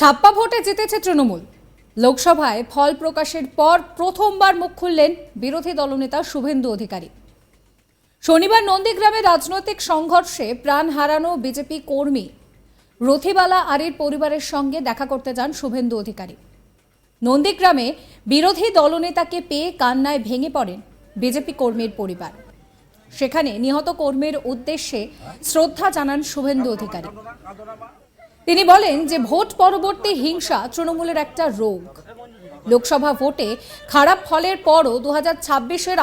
ছাপ্পা ভোটে জিতেছে তৃণমূল। লোকসভায় ফল প্রকাশের পর প্রথমবার মুখ খুললেন বিরোধী দলনেতা শুভেন্দু অধিকারী। শনিবার নন্দীগ্রামে রাজনৈতিক সংঘর্ষে প্রাণ হারানো বিজেপি কর্মী রথিবালা আরির পরিবারের সঙ্গে দেখা করতে যান শুভেন্দু অধিকারী। নন্দীগ্রামে বিরোধী দলনেতাকে পেয়ে কান্নায় ভেঙে পড়েন বিজেপি কর্মীর পরিবার। সেখানে নিহত কর্মীর উদ্দেশ্যে শ্রদ্ধা জানান শুভেন্দু অধিকারী। তিনি বলেন যে ভোট পরবর্তী হিংসা তৃণমূলের একটা রোগ। লোকসভা ভোটে খারাপ ফলের পরও দু হাজার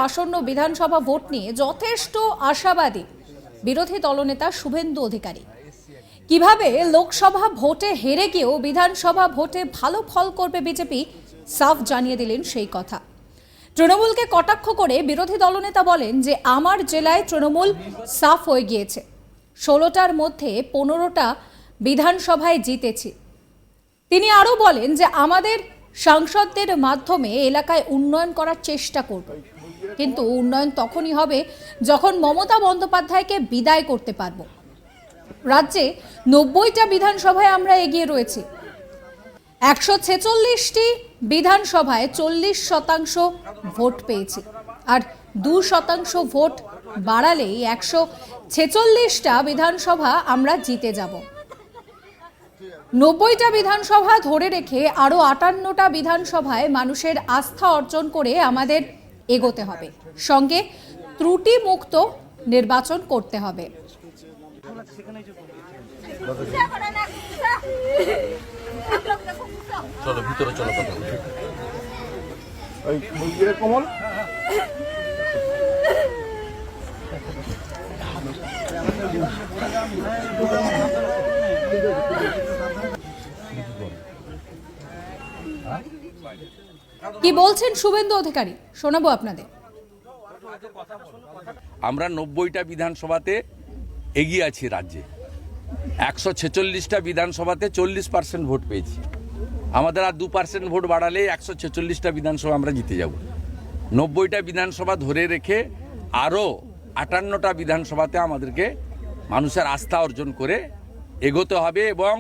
আসন্ন বিধানসভা ভোট নিয়ে যথেষ্ট আশাবাদী বিরোধী দলনেতা শুভেন্দু অধিকারী। কীভাবে লোকসভা ভোটে হেরে গিয়েও বিধানসভা ভোটে ভালো ফল করবে বিজেপি, সাফ জানিয়ে দিলেন সেই কথা। তৃণমূলকে কটাক্ষ করে বিরোধী দলনেতা বলেন যে আমার জেলায় তৃণমূল সাফ হয়ে গিয়েছে। ষোলোটার মধ্যে পনেরোটা বিধানসভায় জিতেছি। তিনি আরও বলেন যে আমাদের সাংসদদের মাধ্যমে এলাকায় উন্নয়ন করার চেষ্টা করব। কিন্তু উন্নয়ন তখনই হবে যখন মমতা বন্দ্যোপাধ্যায়কে বিদায় করতে পারব। রাজ্যে নব্বইটা বিধানসভায় আমরা এগিয়ে রয়েছি। একশো ছেচল্লিশটি বিধানসভায় চল্লিশ শতাংশ ভোট পেয়েছি। আর দু শতাংশ ভোট বাড়ালেই একশো ছেচল্লিশটা বিধানসভা আমরা জিতে যাব। নব্বইটা বিধানসভা ধরে রেখে আরও আটান্নটা বিধানসভায় মানুষের আস্থা অর্জন করে আমাদের এগোতে হবে। সঙ্গে ত্রুটি মুক্ত নির্বাচন করতে হবে। চলো ভিতরে চলো মুরগির কমল? কি বলছেন শুভেন্দু অধিকারী? শোনাবো আপনাদের। আমরা নব্বইটা বিধানসভাতে এগিয়ে আছি রাজ্যে। একশো ছেচল্লিশটা বিধানসভাতে চল্লিশ পার্সেন্ট ভোট পেয়েছি। আমাদের আর দু পার্সেন্ট ভোট বাড়ালে একশো ছেচল্লিশটা বিধানসভা আমরা জিতে যাব। নব্বইটা বিধানসভা ধরে রেখে আরও আটান্নটা বিধানসভাতে আমাদেরকে মানুষের আস্থা অর্জন করে এগোতে হবে এবং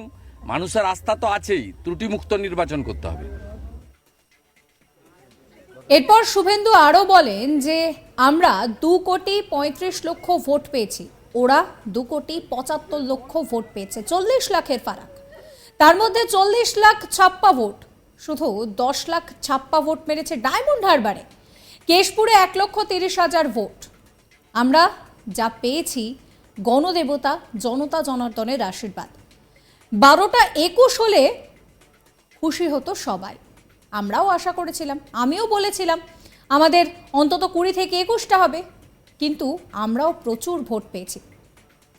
মানুষের আস্থা তো আছেই, ত্রুটিমুক্ত নির্বাচন করতে হবে। এরপর শুভেন্দু আরও বলেন যে, আমরা দু কোটি পঁয়ত্রিশ লক্ষ ভোট পেয়েছি। ওরা দু কোটি পঁচাত্তর লক্ষ ভোট পেয়েছে, চল্লিশ লাখের ফারাক। তার মধ্যে চল্লিশ লাখ ছাপ্পা ভোট, শুধু দশ লাখ ছাপ্পা ভোট মেরেছে ডায়মন্ড হারবারে। কেশপুরে এক লক্ষ তিরিশ হাজার ভোট। আমরা যা পেয়েছি, গণদেবতা, জনতা জনার্দনের আশীর্বাদ। বারোটা একুশ হলে খুশি হতো সবাই। আমরাও আশা করেছিলাম আমিও বলেছিলাম আমাদের অন্তত কুড়ি থেকে একুশটা হবে কিন্তু আমরাও প্রচুর ভোট পেয়েছি।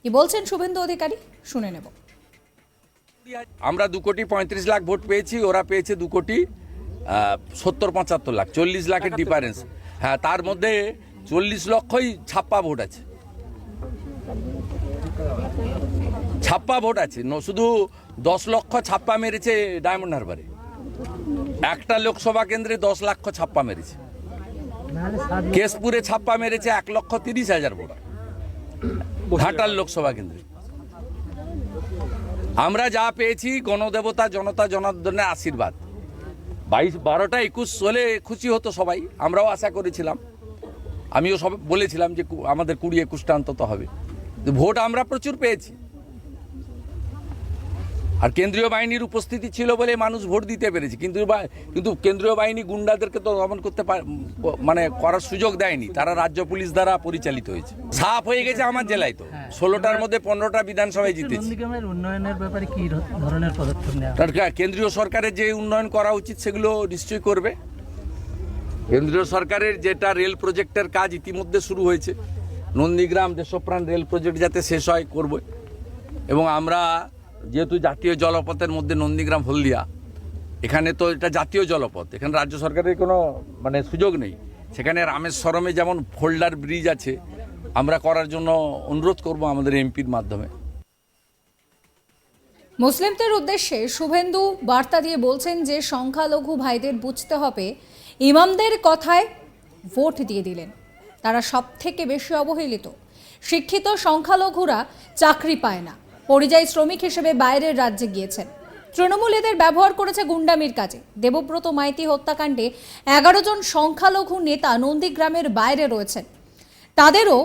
কি বলছেন শুভেন্দু অধিকারী? শুনে নেব। আমরা দু কোটি পঁয়ত্রিশ লাখ ভোট পেয়েছি ওরা পেয়েছে দু কোটি সত্তর পঁচাত্তর লাখ চল্লিশ লাখের ডিফারেন্স হ্যাঁ তার মধ্যে চল্লিশ লক্ষই ছাপ্পা ভোট আছে। ছাপ্পা ভোট আছে। শুধু দশ লক্ষ ছাপ্পা মেরেছে ডায়মন্ড হারবারে। একটা লোকসভা কেন্দ্রে দশ লক্ষ ছাপ্পা মেরেছে। কেশপুরে ছাপ্পা মেরেছে এক লক্ষ তিরিশ হাজার ভোট ঘাটাল লোকসভা কেন্দ্রে। আমরা যা পেয়েছি, গণদেবতা, জনতা, জনার্দনের আশীর্বাদ। বাইশ, বারোটা একুশ হলে খুশি হতো সবাই, আমরাও আশা করেছিলাম। আমিও সব বলেছিলাম যে আমাদের কুড়ি একুশটা অন্তত হবে। ভোট আমরা প্রচুর পেয়েছি। আর কেন্দ্রীয় বাহিনীর উপস্থিতি ছিল বলে মানুষ ভোট দিতে পেরেছে। কিন্তু কিন্তু কেন্দ্রীয় বাহিনী গুন্ডাদেরকে তো দমন করতে পার- মানে করার সুযোগ দেয়নি। তারা রাজ্য পুলিশ দ্বারা পরিচালিত হয়েছে। সাফ হয়ে গেছে আমার জেলায় তো। ষোলোটার মধ্যে পনেরোটা বিধানসভায় জিতেছে। উন্নয়নের ব্যাপারে কি ধরনের পদক্ষেপ নেওয়া কেন্দ্রীয় সরকারের যে উন্নয়ন করা উচিত সেগুলো নিশ্চয়ই করবে। কেন্দ্রীয় সরকারের যেটা রেল প্রজেক্টের কাজ ইতিমধ্যে শুরু হয়েছে। নন্দীগ্রাম দেশপ্রাণ রেল প্রজেক্ট যাতে শেষ হয় করবে। এবং আমরা যেহেতু জাতীয় জলপথের মধ্যে নন্দীগ্রাম, হলদিয়া, এখানে তো এটা জাতীয় জলপথ। এখানে রাজ্য সরকারের কোনো মানে সুযোগ নেই। সেখানে রামেশ্বরমে যেমন ফোল্ডার ব্রিজ আছে, আমরা করার জন্য অনুরোধ করব আমাদের এমপির মাধ্যমে। মুসলিমদের উদ্দেশ্যে শুভেন্দু বার্তা দিয়ে বলছেন যে, সংখ্যালঘু ভাইদের বুঝতে হবে। ইমামদের কথায় ভোট দিয়ে দিলেন। তারা সব থেকে বেশি অবহেলিত। শিক্ষিত সংখ্যালঘুরা চাকরি পায় না। পরিযায়ী শ্রমিক হিসেবে বাইরের রাজ্যে গিয়েছেন। তৃণমূল এদের ব্যবহার করেছে গুন্ডামির কাজে। দেবব্রত মাইতি হত্যাকাণ্ডে এগারো জন সংখ্যালঘু নেতা নন্দীগ্রামের বাইরে রয়েছেন। তাদেরও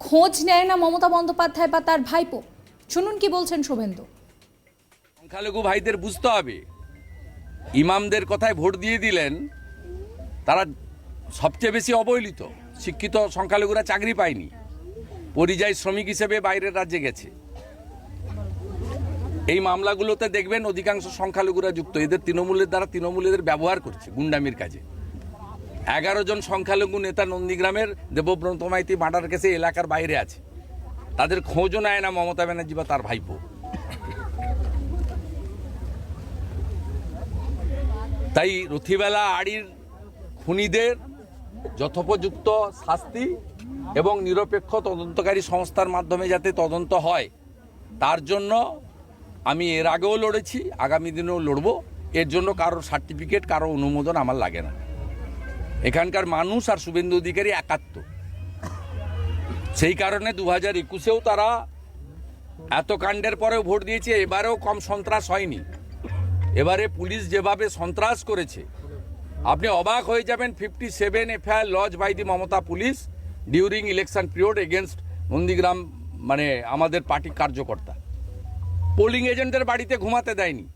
খোঁজ নেয় না মমতা বন্দ্যোপাধ্যায় বা তার ভাইপো। শুনুন কি বলছেন শুভেন্দু। সংখ্যালঘু ভাইদের বুঝতে হবে। ইমামদের কথায় ভোট দিয়ে দিলেন, তারা সবচেয়ে বেশি অবহেলিত। শিক্ষিত সংখ্যালঘুরা চাকরি পায়নি। পরিযায়ী শ্রমিক হিসেবে বাইরের রাজ্যে গেছে। এই মামলাগুলোতে দেখবেন অধিকাংশ সংখ্যালঘুরা যুক্ত। এদের তৃণমূলের দ্বারা তৃণমূল এদের ব্যবহার করছে গুন্ডামির কাজে। এগারো জন সংখ্যালঘু নেতা নন্দীগ্রামের দেবব্রত মাইতি মার্ডার কেসে এলাকার বাইরে আছে। তাদের খোঁজও নেয় না মমতা ব্যানার্জি বা তার ভাইপো। তাই রথিবেলা আড়ির খুনিদের যথোপযুক্ত শাস্তি এবং নিরপেক্ষ তদন্তকারী সংস্থার মাধ্যমে যাতে তদন্ত হয়, তার জন্য আমি এর আগেও লড়েছি, আগামী দিনেও লড়বো। এর জন্য কারোর সার্টিফিকেট কারও অনুমোদন আমার লাগে না। এখানকার মানুষ আর শুভেন্দু অধিকারী একাত্ম। সেই কারণে দু হাজার একুশেও তারা এত কাণ্ডের পরেও ভোট দিয়েছে, এবারেও কম সন্ত্রাস হয়নি। এবারে পুলিশ যেভাবে সন্ত্রাস করেছে, আপনি অবাক হয়ে যাবেন fifty seven FIR lodge by the Mamata police during election period against Nandigram মানে আমাদের পার্টি কার্যকর্তা। পোলিং এজেন্টের বাড়িতে ঘুমাতে দেয়নি।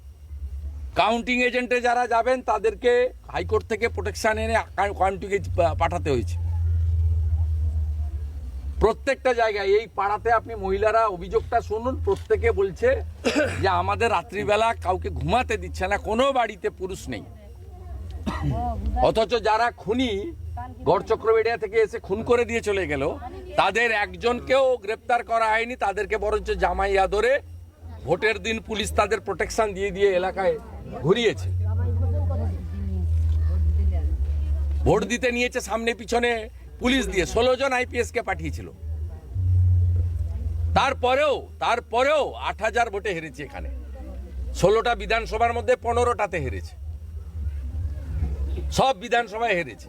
কাউন্টিং এজেন্টে যারা যাবেন, তাদেরকে হাইকোর্ট থেকে প্রোটেকশান এনে কাউন্টিংয়ে পাঠাতে হয়েছে। প্রত্যেকটা জায়গায়, এই পাড়াতে আপনি মহিলারা অভিযোগটা শুনুন, প্রত্যেকে বলছে যে আমাদের রাত্রিবেলা কাউকে ঘুমাতে দিচ্ছে না, কোনো বাড়িতে পুরুষ নেই। অথচ যারা খুনি গড়চক্রবেড়িয়া থেকে এসে খুন করে দিয়ে চলে গেল, তাদের একজনকেও গ্রেপ্তার করা হয়নি, তাদেরকে বরঞ্চ জামাইয়া ধরে ভোটের দিন পুলিশ তাদের প্রোটেকশন দিয়ে দিয়ে এলাকায় ঘুরিয়েছে। ভোট দিতে নিয়েছে সামনে পিছনে পুলিশ দিয়ে, ষোলো জন আইপিএস কে পাঠিয়েছিল। তারপরেও তারপরেও আট হাজার ভোটে হেরেছে এখানে। ষোলোটা বিধানসভার মধ্যে পনেরোটাতে হেরেছে। সব বিধানসভায় হেরেছে।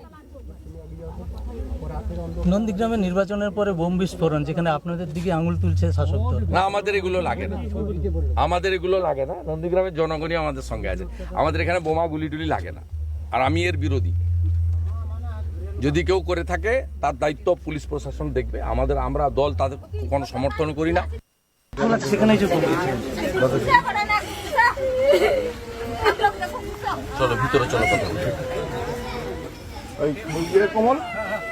নন্দীগ্রামের নির্বাচনের পরে বোম বিস্ফোরণ যেখানে আপনাদের দিকে আঙুল তুলছে শাসক দল। না আমাদের এগুলো লাগে না। আমাদের এগুলো লাগে না। নন্দীগ্রামের জনগণই আমাদের সঙ্গে আছে। আমাদের এখানে বোমা গুলি টুলি লাগে না। আর আমি এর বিরোধী। যদি কেউ করে থাকে তার দায়িত্ব পুলিশ প্রশাসন দেখবে। আমাদের আমরা দল তাদের কোনো সমর্থন করি না। যে চলো ভিতরে চলো কথা কমল